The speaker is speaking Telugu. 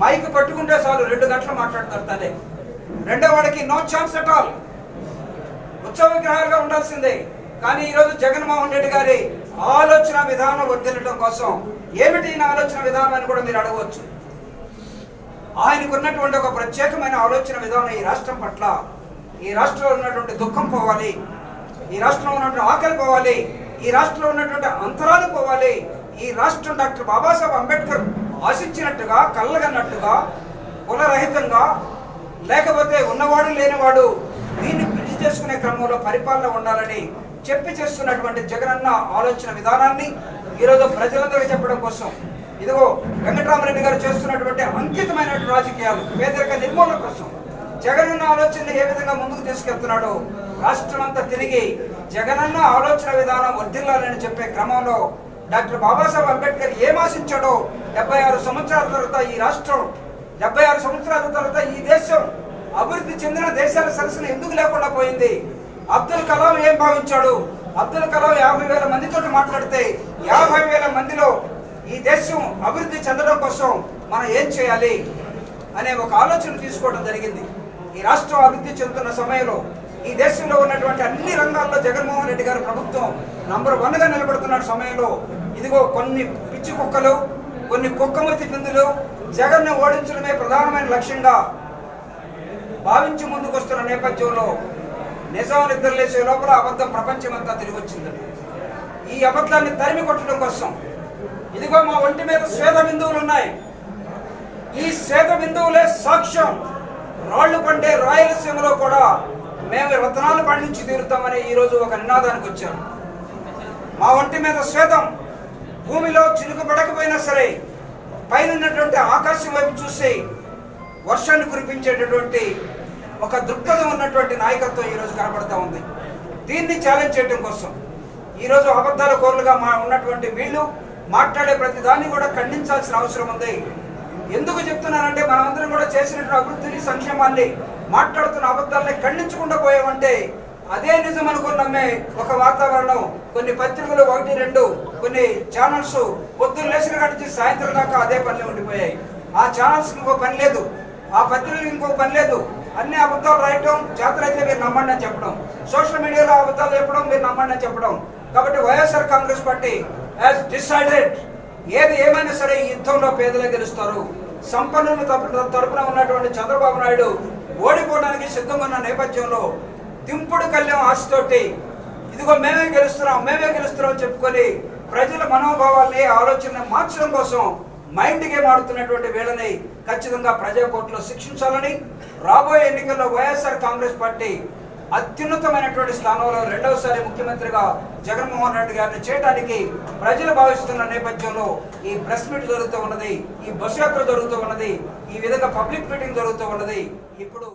మైక్ పట్టుకుంటే చాలు రెండు గట్ల మాట్లాడతాడే రెండో వాడికి నో ఛాన్స్ అట్ ఆల్ ఉత్సవ విగ్రహాలుగా ఉండాల్సిందే. కానీ ఈరోజు జగన్మోహన్ రెడ్డి గారి ఆలోచన విధానం వర్దిల్లడం కోసం ఏమిటి ఈయన ఆలోచన విధానం అని కూడా మీరు అడగవచ్చు. ఆయనకు ఉన్నటువంటి ఒక ప్రత్యేకమైన ఆలోచన విధానం ఈ రాష్ట్రం పట్ల. ఈ రాష్ట్రంలో ఉన్నటువంటి దుఃఖం పోవాలి. ఈ రాష్ట్రంలో ఉన్నటువంటి ఆకలి పోవాలి. ఈ రాష్ట్రంలో ఉన్నటువంటి అంతరాలు పోవాలి. ఈ రాష్ట్రం డాక్టర్ బాబాసాహెబ్ అంబేద్కర్ ఆశించినట్టుగా కళ్ళగన్నట్టుగా కులరహితంగా లేకపోతే ఉన్నవాడు లేనివాడు దీన్ని పిలిచి చేసుకునే క్రమంలో పరిపాలన ఉండాలని చెప్పి చేస్తున్నటువంటి జగనన్న ఆలోచన విధానాన్ని ఈరోజు ప్రజలందరికీ చెప్పడం కోసం. ఇదిగో వెంకటరామరెడ్డి గారు చేస్తున్నటువంటి అంకితమైనటువంటి రాజకీయాలు పేదరిక నిర్మూలన కోసం. జగనన్న ఆలోచనని ఏ విధంగా ముందుకు తీసుకెళ్తున్నాడో రాష్ట్రం అంతా తిరిగి జగనన్న ఆలోచన విధానం వర్ధిల్లాలని చెప్పే క్రమంలో డాక్టర్ బాబాసాహెబ్ అంబేద్కర్ ఏం ఆశించాడో డెబ్బై ఆరు సంవత్సరాల తర్వాత ఈ రాష్ట్రం డెబ్బై ఆరు సంవత్సరాల తర్వాత ఈ దేశం అభివృద్ధి చెందిన దేశాల సరసన ఎందుకు లేకుండా పోయింది? అబ్దుల్ కలాం ఏం భావించాడు? అబ్దుల్ కలాం యాభై వేల మందితో మాట్లాడితే యాభై వేల మందిలో ఈ దేశం అభివృద్ధి చెందడం కోసం మనం ఏం చేయాలి? అనే ఒక ఆలోచన తీసుకోవడం జరిగింది. ఈ రాష్ట్రం అభివృద్ధి చెందుతున్న సమయంలో ఈ దేశంలో ఉన్నటువంటి అన్ని రంగాల్లో జగన్మోహన్ రెడ్డి గారు ప్రభుత్వం నంబర్ వన్గా నిలబడుతున్న సమయంలో ఇదిగో కొన్ని పిచ్చి కుక్కలు కొన్ని కుక్కమతి పిందులు జగన్ను ఓడించడమే ప్రధానమైన లక్ష్యంగా భావించి ముందుకొస్తున్న నేపథ్యంలో నిజం నిద్రలేసే లోపల అబద్ధం ప్రపంచమంతా తిరిగి వచ్చిందండి. ఈ అబద్ధాన్ని తరిమి కొట్టడం కోసం ఇదిగో మా ఒంటి మీద శ్వేత బిందువులు ఉన్నాయి. ఈ శ్వేత బిందువులే సాక్ష్యం. రాళ్ళు పండే రాయలసీమలో కూడా మేము రత్నాలు పండించి తీరుతామని ఈరోజు ఒక నినాదానికి వచ్చాను మా ఒంటి మీద శ్వేతం భూమిలో చినుకు పడకపోయినా సరే పైనటువంటి ఆకాశం వైపు చూసి వర్షాన్ని కురిపించేటటువంటి ఒక దృక్పథం ఉన్నటువంటి నాయకత్వం ఈరోజు కనబడతా ఉంది. దీన్ని ఛాలెంజ్ చేయడం కోసం ఈరోజు అబద్ధాల కోరులుగా మా ఉన్నటువంటి వీళ్ళు మాట్లాడే ప్రతి దాన్ని కూడా ఖండించాల్సిన అవసరం ఉంది. ఎందుకు చెప్తున్నానంటే మనమందరం కూడా చేసినటువంటి అభివృద్ధిని సంక్షేమాన్ని మాట్లాడుతున్న అబద్ధాలని ఖండించకుండా పోయామంటే అదే నిజం అనుకుని నమ్మే ఒక వాతావరణం. కొన్ని పత్రికలు ఒకటి రెండు కొన్ని ఛానల్స్ పొద్దున్న లేచిన కాడి నుంచి సాయంత్రం దాకా అదే పనిలో ఉండిపోయాయి. ఆ ఛానల్స్ ఇంకో పని లేదు. ఆ పత్రికలు ఇంకో పని లేదు. అన్ని అబద్ధాలు రాయటం అయితే మీరు నమ్మండి అని చెప్పడం. సోషల్ మీడియాలో అబద్ధాలు చెప్పడం మీరు నమ్మండి అని చెప్పడం. కాబట్టి YSR Congress party has decided ఏది ఏమైనా సరే ఈ యుద్ధంలో పేదలే గెలుస్తారు. సంపన్నుల తరపున ఉన్నటువంటి చంద్రబాబు నాయుడు ఓడిపోవడానికి సిద్ధంగా ఉన్న నేపథ్యంలో దింపుడు కళ్యాణం ఆశతోటి ఇదిగో మేమే గెలుస్తున్నాం మేమే గెలుస్తున్నాం చెప్పుకొని ప్రజల మనోభావాల్ని ఆలోచన మార్చడం కోసం మైండ్ గేమ్ ఆడుతున్నటువంటి వీళ్ళని ఖచ్చితంగా ప్రజా కోర్టులో శిక్షించాలని రాబోయే ఎన్నికల్లో వైఎస్ఆర్ కాంగ్రెస్ పార్టీ అత్యున్నతమైనటువంటి స్థానంలో రెండవసారి ముఖ్యమంత్రిగా జగన్మోహన్ రెడ్డి గారిని చేయడానికి ప్రజలు భావిస్తున్న నేపథ్యంలో ఈ ప్రెస్ మీట్ జరుగుతూ ఉన్నది ఈ బస్సు యాత్ర జరుగుతూ ఉన్నది ఈ విధంగా పబ్లిక్ మీటింగ్ జరుగుతూ ఉన్నది. ఇప్పుడు